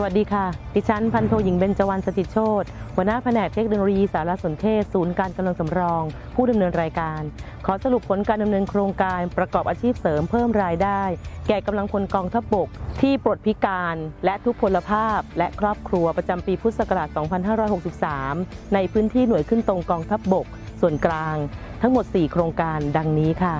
สวัสดีค่ะ ดิฉันพันโทหญิงเบญจวรรณสถิโชตหัวหน้าแผนกเทคโนโลยีสารสนเทศ ศูนย์การกำลังสำรอง ผู้ดำเนินรายการ ขอสรุปผลการดำเนินโครงการประกอบอาชีพเสริมเพิ่มรายได้ แก่กำลังพลกองทัพบกที่ปลดพิการ และทุพพลภาพ และครอบครัวประจำปีพุทธศักราช 2563 ในพื้นที่หน่วยขึ้นตรงกองทัพบกส่วนกลาง ทั้งหมด 4 โครงการดังนี้ค่ะ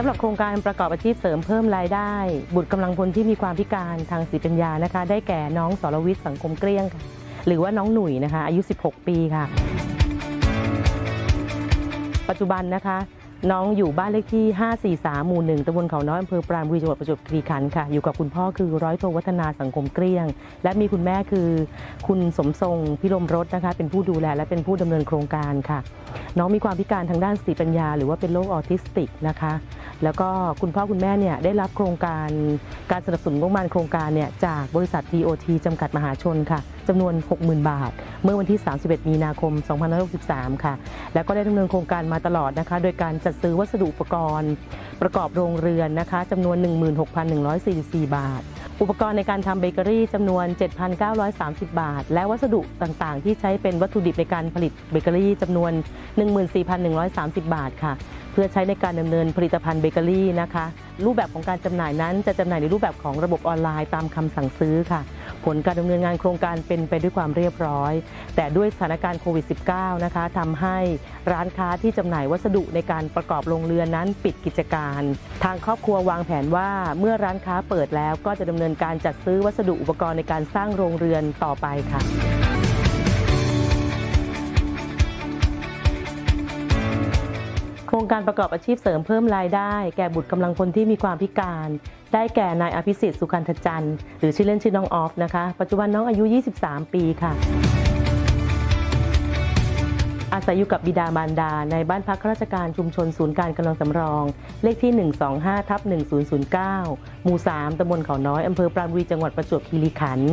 สำหรับโครงการประกอบอาชีพเสริมเพิ่มรายได้ บุตรกำลังพลที่มีความพิการทางสติปัญญานะคะ ได้แก่น้องสรวิทย์สังคมเกลี้ยงค่ะหรือว่าน้องหนุ่ยนะคะ อายุ 16 ปีค่ะ ปัจจุบันนะคะ น้องอยู่บ้านเลขที่ 543 หมู่หนึ่งตำบลเขาน้อยอำเภอปราณบุรีจังหวัดประจวบคีรีขันธ์ค่ะ อยู่กับคุณพ่อคือร้อยโทวัฒนาสังคมเกลี้ยง และมีคุณแม่คือคุณสมทรงพิรมรสนะคะ เป็นผู้ดูแลและเป็นผู้ดำเนินโครงการค่ะ น้องมีความพิการทางด้านสติปัญญา หรือว่าเป็นโรคออทิสติกนะคะ แล้วก็คุณพ่อคุณแม่เนี่ยได้รับโครงการการสนับสนุนงบประมาณโครงการเนี่ยจากบริษัท TOT จำกัดมหาชนค่ะ จำนวน 60,000 บาท เมื่อวันที่ 31 มีนาคม 2563 ค่ะ แล้วก็ได้ดำเนินโครงการมาตลอดนะคะ โดยการจัดซื้อวัสดุอุปกรณ์ ประกอบโรงเรือนนะคะจำนวน 16,144 บาท อุปกรณ์ในการทำเบเกอรี่จำนวน 7,930 บาท และวัสดุต่างๆ ที่ใช้เป็นวัตถุดิบในการผลิตเบเกอรี่จำนวน 14,130 บาทค่ะเพื่อใช้ในการดำเนินผลิตภัณฑ์เบเกอรี่นะคะ รูปแบบของการจำหน่ายนั้นจะจำหน่ายในรูปแบบของระบบออนไลน์ตามคำสั่งซื้อค่ะ ผลการดำเนินงานโครงการเป็นไปด้วยความเรียบร้อย แต่ด้วยสถานการณ์โควิด -19 นะคะทำให้ร้านค้าที่จำหน่ายวัสดุในการประกอบโรงเรือนนั้นปิดกิจการ ทางครอบครัววางแผนว่าเมื่อร้านค้าเปิดแล้วก็จะดำเนินการจัดซื้อวัสดุอุปกรณ์ในการสร้างโรงเรือนต่อไปค่ะ โครงการประกอบอาชีพเสริมเพิ่มรายได้ แก่บุตรกำลังพลที่มีความพิการ ได้แก่นายอภิสิทธิ์สุขันธจันทร์หรือชื่อเล่นชื่อน้องออฟนะคะ ปัจจุบันน้องอายุ 23 ปีค่ะ อาศัยอยู่กับบิดามารดา ในบ้านพักข้าราชการชุมชนศูนย์การกำลังสำรอง เลขที่ 125ทับ1009 หมู่ 3ตำบลเขาน้อย อำเภอปราณบุรีจังหวัดประจวบคีรีขันธ์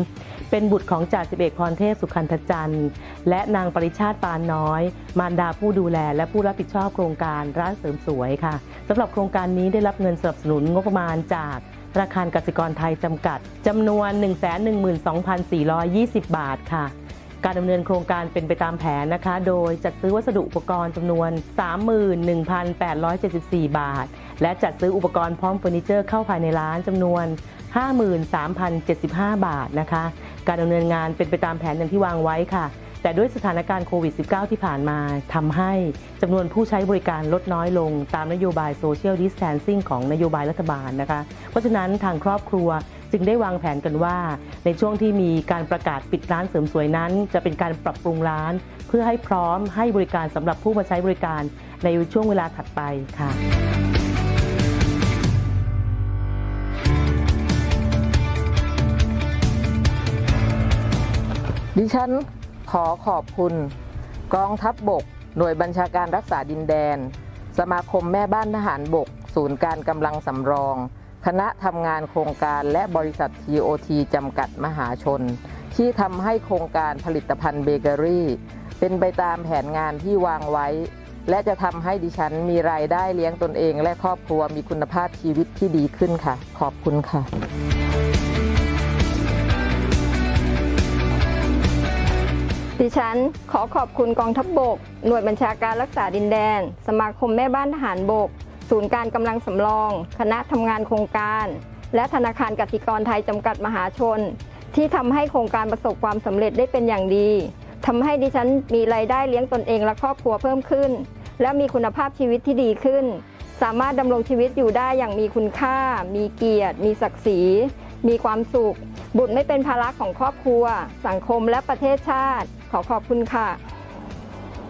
เป็นบุตรของจ่าสิบเอกพรเทพสุขันธจันทร์ และนางปริชาติปานน้อย มารดาผู้ดูแล และผู้รับผิดชอบโครงการร้านเสริมสวยค่ะสำหรับโครงการนี้ได้รับเงินสนับสนุนงบประมาณจากธนาคารกสิกรไทยจำกัดจำนวน 112,420 บาทค่ะ การดำเนินโครงการเป็นไปตามแผนนะคะ โดยจัดซื้อวัสดุอุปกรณ์จำนวน 31,874 บาท และจัดซื้ออุปกรณ์พร้อมเฟอร์นิเจอร์เข้าภายในร้านจำนวน 53,075 บาทนะคะ การดำเนินงานเป็นไปตามแผนอย่างที่วางไว้ค่ะแต่ด้วยสถานการณ์โควิด -19 ที่ผ่านมาทำให้จำนวนผู้ใช้บริการลดน้อยลง ตามนโยบาย Social Distancing ของนโยบายรัฐบาลนะคะ เพราะฉะนั้นทางครอบครัว จึงได้วางแผนกันว่า ในช่วงที่มีการประกาศปิดร้านเสริมสวยนั้น จะเป็นการปรับปรุงร้าน เพื่อให้พร้อมให้บริการสำหรับผู้มาใช้บริการในช่วงเวลาถัดไปค่ะดิฉันขอขอบคุณ กองทัพบบก หน่วยบัญชาการรักษาดินแดน สมาคมแม่บ้านทหารบก ศูนย์การกำลังสำรอง คณะทำงานโครงการและบริษัท TOT จำกัดมหาชน ที่ทำให้โครงการผลิตภัณฑ์เบเกอรี่ เป็นไปตามแผนงานที่วางไว้ และจะทำให้ดิฉันมีรายได้เลี้ยงตนเองและครอบครัวมีคุณภาพชีวิตที่ดีขึ้นค่ะ ขอบคุณค่ะดิฉันขอขอบคุณกองทัพบบก หน่วยบัญชาการรักษาดินแดน สมาคมแม่บ้านทหารบก ศูนย์การกำลังสำรอง คณะทำงานโครงการ และธนาคารกสิกรไทยจำกัดมหาชน ที่ทำให้โครงการประสบความสำเร็จได้เป็นอย่างดีทำให้ดิฉันมีรายได้เลี้ยงตนเองและครอบครัวเพิ่มขึ้น และมีคุณภาพชีวิตที่ดีขึ้น สามารถดำรงชีวิตอยู่ได้อย่างมีคุณค่า มีเกียรติ มีศักดิ์ศรี มีความสุข บุตรไม่เป็นภาระของครอบครัว สังคมและประเทศชาติ ขอขอบคุณค่ะ